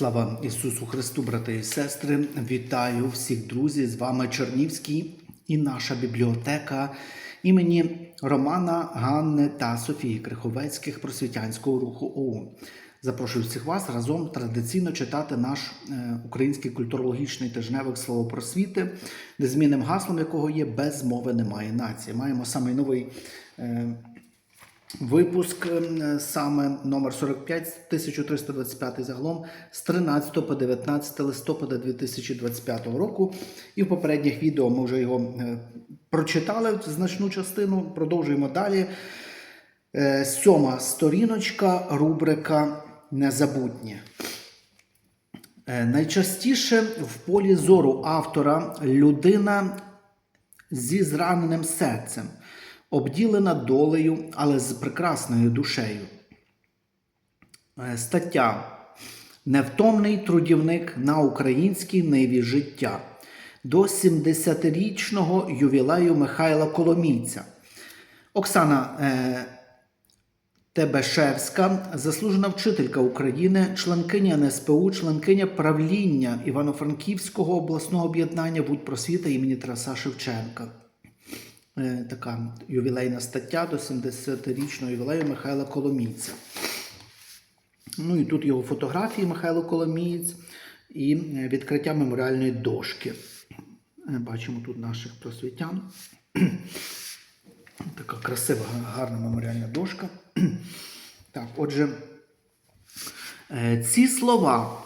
Слава Ісусу Христу, брати і сестри! Вітаю всіх друзів! З вами Чернівський і наша бібліотека імені Романа, Ганни та Софії Криховецьких просвітянського руху ОУН. Запрошую всіх вас разом традиційно читати наш е, український культурологічний тижневик Слово просвіти, де змінним гаслом якого є без мови немає нації. Маємо самий новий. Випуск е, саме номер 45, 1325 загалом з 13 по 19 листопада 2025 року. І в попередніх відео ми вже його е, прочитали значну частину. Продовжуємо далі. Е, Сьома сторіночка, рубрика Незабутнє. Е, Найчастіше в полі зору автора людина зі зраненим серцем, обділена долею, але з прекрасною душею. Е, Стаття Невтомний трудівник на українській ниві життя до 70-річного ювілею Михайла Коломійця. Оксана е, Тебешевська, заслужена вчителька України, членкиня НСПУ, членкиня правління Івано-Франківського обласного об'єднання Будь просвіта імені Тараса Шевченка. Е, Така ювілейна стаття до 70-річного ювілею Михайла Коломійця. Ну і тут його фотографії Михайло Коломієць і е, відкриття меморіальної дошки. Е, Бачимо тут наших просвітян. Така красива, гарна меморіальна дошка. Так, отже, ці слова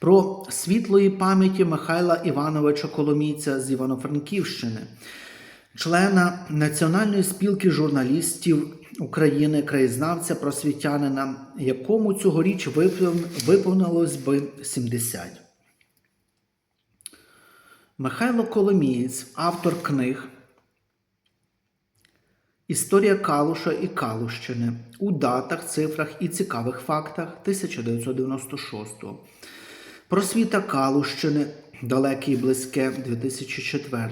про світлої пам'яті Михайла Івановича Коломійця з Івано-Франківщини, члена Національної спілки журналістів України, краєзнавця просвітянина, якому цьогоріч виповнилось би 70. Михайло Коломієць, автор книг Історія Калуша і Калущини у датах, цифрах і цікавих фактах 1996. Просвіта Калущини далеке і близьке 2004.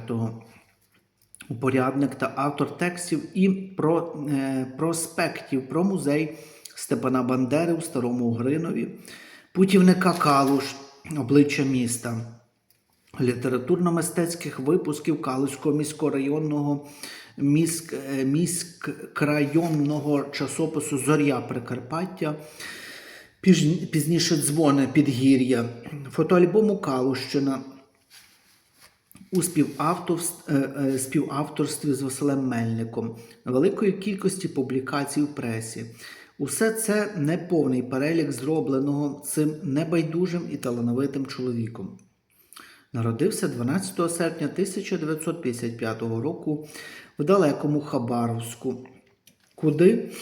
Упорядник та автор текстів і про, е, проспектів про музей Степана Бандери у Старому Угринові, путівника Калуш, обличчя міста літературно-мистецьких випусків Калузького міськорайонного міськ, е, міськрайонного часопису Зоря Прикарпаття. Пізніше дзвони Підгір'я, фотоальбому Калущина у співавторстві, співавторстві з Василем Мельником, великої кількості публікацій у пресі. Усе це неповний перелік зробленого цим небайдужим і талановитим чоловіком. Народився 12 серпня 1955 року в далекому Хабаровську, куди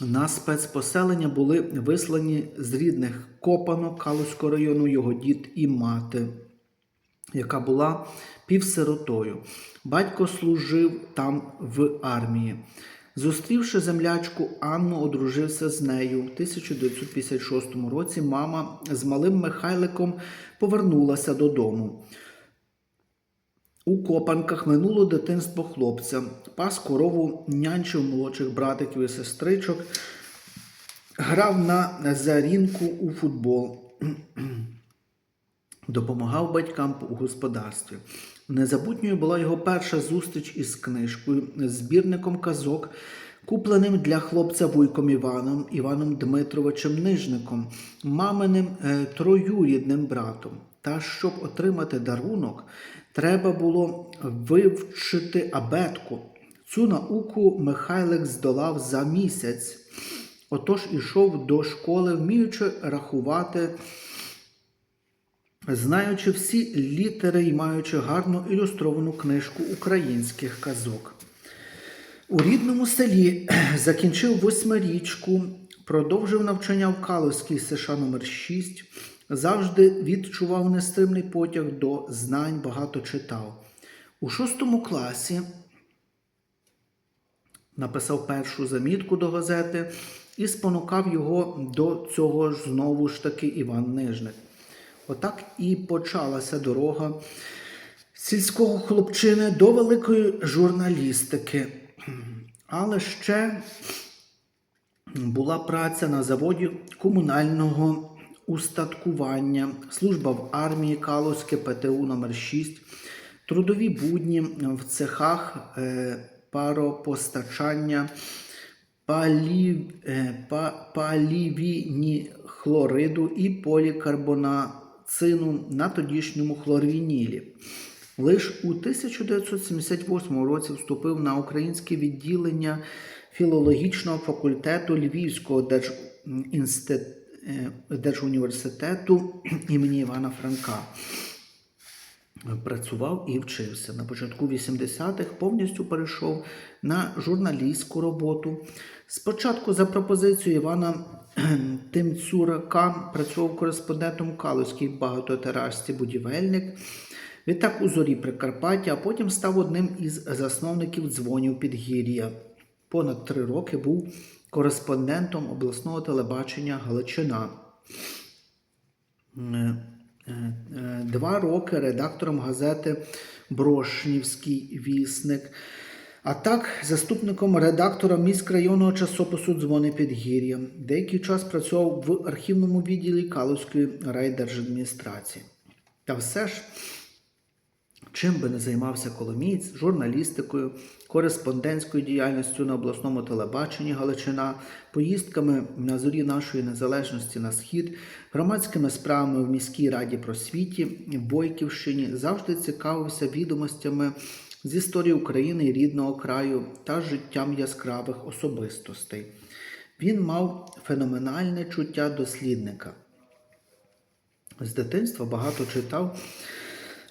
на спецпоселення були вислані з рідних Копанок Калузького району його дід і мати, яка була півсиротою. Батько служив там в армії. Зустрівши землячку Анну, одружився з нею. У 1956 році мама з малим Михайликом повернулася додому. У копанках минуло дитинство хлопця, пас корову, нянчив молодших братиків і сестричок, грав на зарінку у футбол, допомагав батькам у господарстві. Незабутньою була його перша зустріч із книжкою, збірником казок, купленим для хлопця Вуйком Іваном, Іваном Дмитровичем Нижником, маминим е, троюрідним братом. Та щоб отримати дарунок, треба було вивчити абетку. Цю науку Михайлик здолав за місяць. Отож ішов до школи, вміючи рахувати, знаючи всі літери і маючи гарно ілюстровану книжку українських казок. У рідному селі закінчив восьмирічку, продовжив навчання в Калузькій США номер 6 завжди відчував нестримний потяг до знань, багато читав. У шостому класі написав першу замітку до газети і спонукав його до цього ж знову ж таки Іван Нижник. Отак і почалася дорога сільського хлопчини до великої журналістики. Але ще була праця на заводі комунального устаткування, служба в армії Калузьке ПТУ номер 6 трудові будні в цехах е, паропостачання, е, па, палівіні хлориду і полікарбонацину на тодішньому хлорвінілі. Лиш у 1978 році вступив на українське відділення філологічного факультету Львівського держінсти- е, держуніверситету імені Івана Франка. Працював і вчився. На початку 80-х повністю перейшов на журналістську роботу. Спочатку за пропозицією Івана Тимцюрака працював кореспондентом Калузькій багатотиражці будівельник. Відтак у зорі Прикарпаття, а потім став одним із засновників дзвонів Підгір'я. Понад три роки був кореспондентом обласного телебачення Галичина. Е, е, Два роки редактором газети Брошнівський вісник, а так заступником редактора міськрайонного часопису Дзвони Підгір'я. Деякий час працював в архівному відділі Калузької райдержадміністрації. Та все ж Чим би не займався Коломієць, журналістикою, кореспондентською діяльністю на обласному телебаченні Галичина, поїздками на зорі нашої незалежності на схід, громадськими справами в міській раді просвіті, Бойківщині, завжди цікавився відомостями з історії України і рідного краю та життям яскравих особистостей. Він мав феноменальне чуття дослідника. З дитинства багато читав.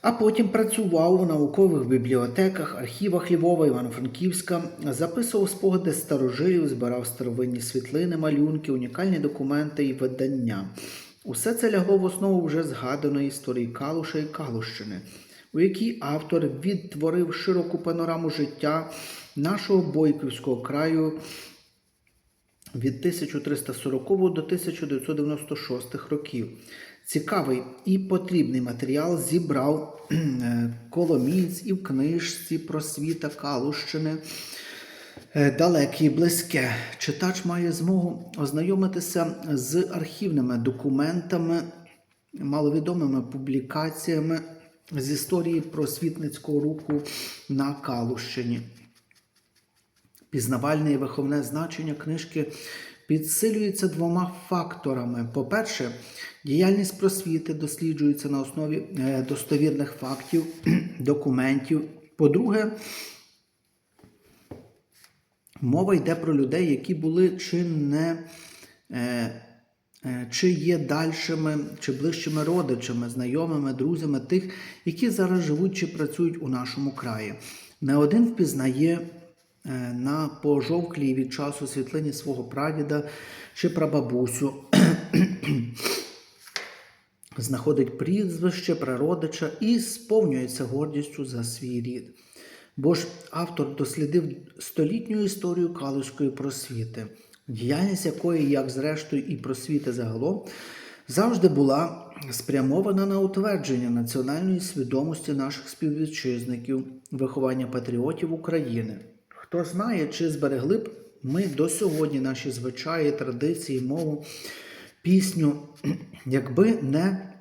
А потім працював у наукових бібліотеках, архівах Львова, Івано-Франківська, записував спогади старожилів, збирав старовинні світлини, малюнки, унікальні документи і видання. Усе це лягло в основу вже згаданої історії Калуша і Калущини, у якій автор відтворив широку панораму життя нашого Бойківського краю від 1340 до 1996 років. Цікавий і потрібний матеріал зібрав е, Коломієць і в книжці просвіта Калущини. Е, Далеке і близьке. Читач має змогу ознайомитися з архівними документами, маловідомими публікаціями з історії просвітницького руху на Калущині. Пізнавальне і виховне значення книжки підсилюється двома факторами. По-перше, діяльність просвіти досліджується на основі е, достовірних фактів, документів. По-друге, мова йде про людей, які були чи не е, е, чи є дальшими чи ближчими родичами, знайомими, друзями тих, які зараз живуть чи працюють у нашому краї. Не один впізнає на пожовклій від часу світлині свого прадіда чи прабабусю, знаходить прізвище прародича і сповнюється гордістю за свій рід. Бо ж автор дослідив столітню історію Калузької просвіти, діяльність якої, як зрештою, і просвіти загалом, завжди була спрямована на утвердження національної свідомості наших співвітчизників, виховання патріотів України. Хто знає, чи зберегли б ми до сьогодні наші звичаї, традиції, мову, пісню, якби не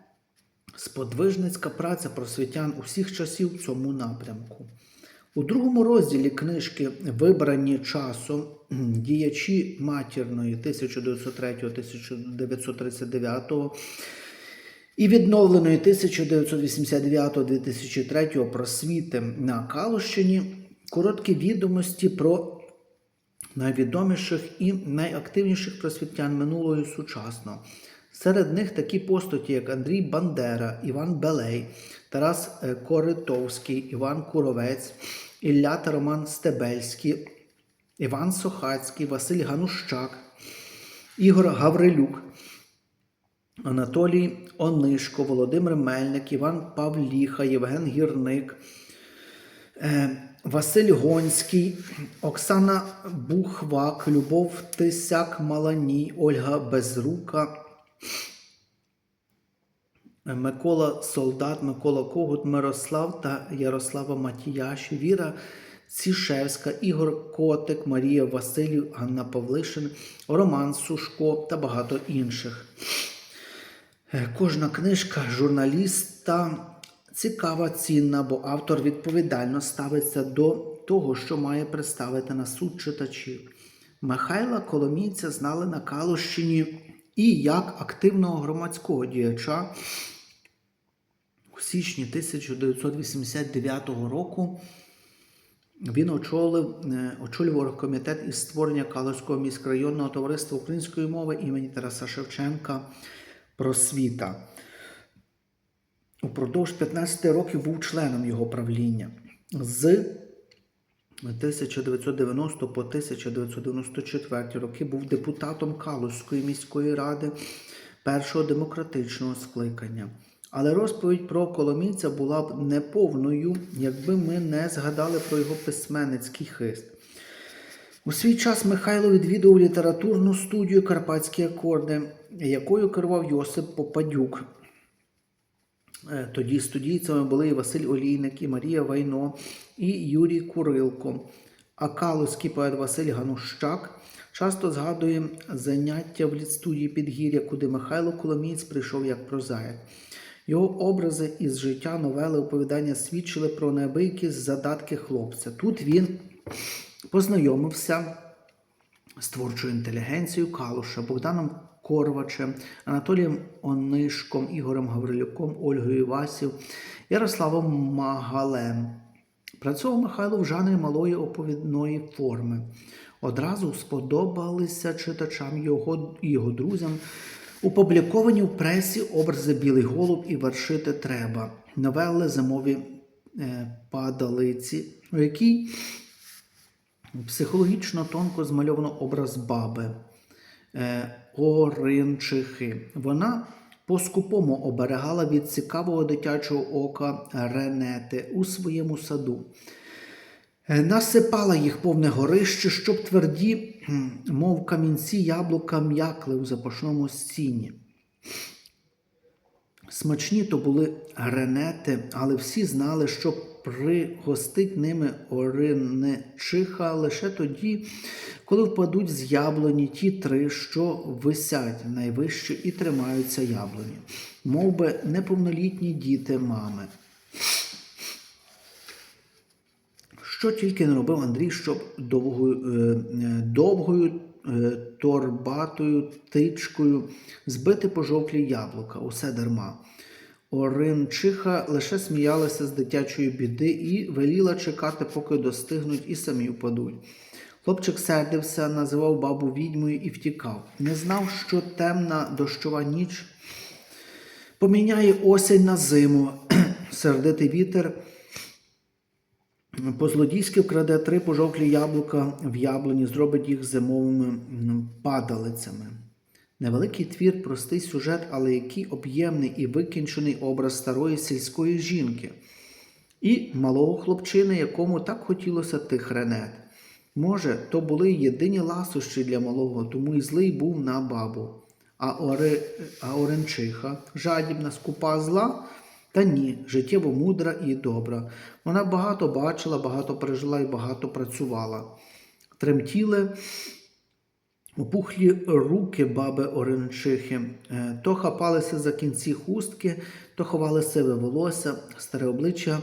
сподвижницька праця просвітян усіх часів в цьому напрямку. У другому розділі книжки Вибрані часом діячі матірної 1903-1939 і відновленої 1989-2003 просвіти на Калущині короткі відомості про найвідоміших і найактивніших просвітян минулого і сучасного. Серед них такі постаті, як Андрій Бандера, Іван Белей, Тарас е, Коритовський, Іван Куровець, Ілля Роман Стебельський, Іван Сохацький, Василь Ганущак, Ігор Гаврилюк, Анатолій Онишко, Володимир Мельник, Іван Павліха, Євген Гірник, е, Василь Гонський, Оксана Бухвак, Любов Тисяк Маланій, Ольга Безрука. Микола Солдат, Микола Когут, Мирослав та Ярослава Матіяш, Віра Цішевська, Ігор Котик, Марія Василів, Ганна Павлишин, Роман Сушко та багато інших. Е, Кожна книжка журналіста цікава, цінна, бо автор відповідально ставиться до того, що має представити на суд читачів. Михайла Коломійця знали на Калущині і як активного громадського діяча у січні 1989 року. Він очолив, е, очолював комітет із створення Калузького міськрайонного товариства української мови імені Тараса Шевченка просвіта. Упродовж 15 років був членом його правління. З 1990 по 1994 роки був депутатом Калузької міської ради першого демократичного скликання. Але розповідь про Коломійця була б неповною, якби ми не згадали про його письменницький хист. У свій час Михайло відвідував літературну студію Карпатські акорди, якою керував Йосип Попадюк. Е, Тоді студійцями були і Василь Олійник, і Марія Вайно, і Юрій Курилко. А калузький поет Василь Ганущак часто згадує заняття в літстудії Підгір'я, куди Михайло Коломієць прийшов як прозаїк. Його образи із життя новели оповідання свідчили про неабиякі задатки хлопця. Тут він познайомився з творчою інтелігенцією Калуша, Богданом Корвачем, Анатолієм Онишком, Ігорем Гаврилюком, Ольгою Васів, Ярославом Магалем. Працював Михайло в жанрі малої оповідної форми. Одразу сподобалися читачам його і його друзям опубліковані в пресі образи Білий голуб і вершити треба, новели зимові е, падалиці, у якій психологічно тонко змальовано образ баби Оринчихи. Вона по-скупому оберегала від цікавого дитячого ока Ренети у своєму саду. Е, Насипала їх повне горище, щоб тверді, мов камінці яблука м'якли у запашному сіні. Смачні то були гренети, але всі знали, що пригостить ними Ориничиха лише тоді, коли впадуть з яблуні ті три, що висять найвище і тримаються яблуні, мов би неповнолітні діти мами. Що тільки не робив Андрій, щоб довгою, е, е, довгою е, торбатою тичкою збити пожовклі яблука, усе дарма. Оринчиха лише сміялася з дитячої біди і веліла чекати, поки достигнуть і самі впадуть. Хлопчик сердився, називав бабу відьмою і втікав. Не знав, що темна дощова ніч поміняє осінь на зиму. Сердитий вітер по-злодійськи вкраде три пожовклі яблука в яблуні, зробить їх зимовими падалицями. Невеликий твір, простий сюжет, але який об'ємний і викінчений образ старої сільської жінки і малого хлопчини, якому так хотілося тих ренет. Може, то були єдині ласощі для малого, тому і злий був на бабу. А, ори... а Оренчиха, жадібна, скупа зла, та ні, життєво мудра і добра. Вона багато бачила, багато пережила і багато працювала. Тремтіли опухлі руки баби Оренчихи, Е, то хапалися за кінці хустки, то ховали сиве волосся, старе обличчя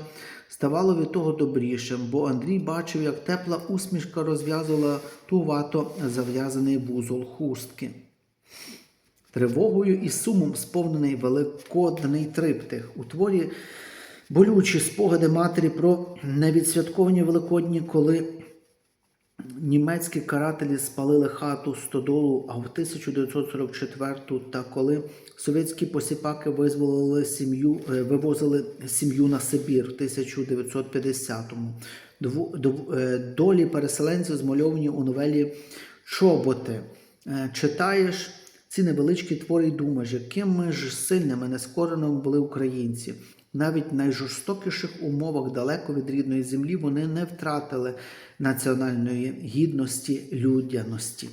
ставало від того добрішим, бо Андрій бачив, як тепла усмішка розв'язувала тувато зав'язаний вузол хустки. Тривогою і сумом сповнений великодний триптих. У творі болючі спогади матері про невідсвятковані Великодні, коли німецькі карателі спалили хату стодолу, а в 1944 та коли совєтські посіпаки визволили сім'ю, е, вивозили сім'ю на Сибір в 1950-му. Дву- дов- е, Долі переселенців змальовані у новелі Чоботи. Е, Читаєш ці невеличкі твори і думаєш, якими ж сильними, нескореними були українці. Навіть в найжорстокіших умовах далеко від рідної землі вони не втратили національної гідності, людяності.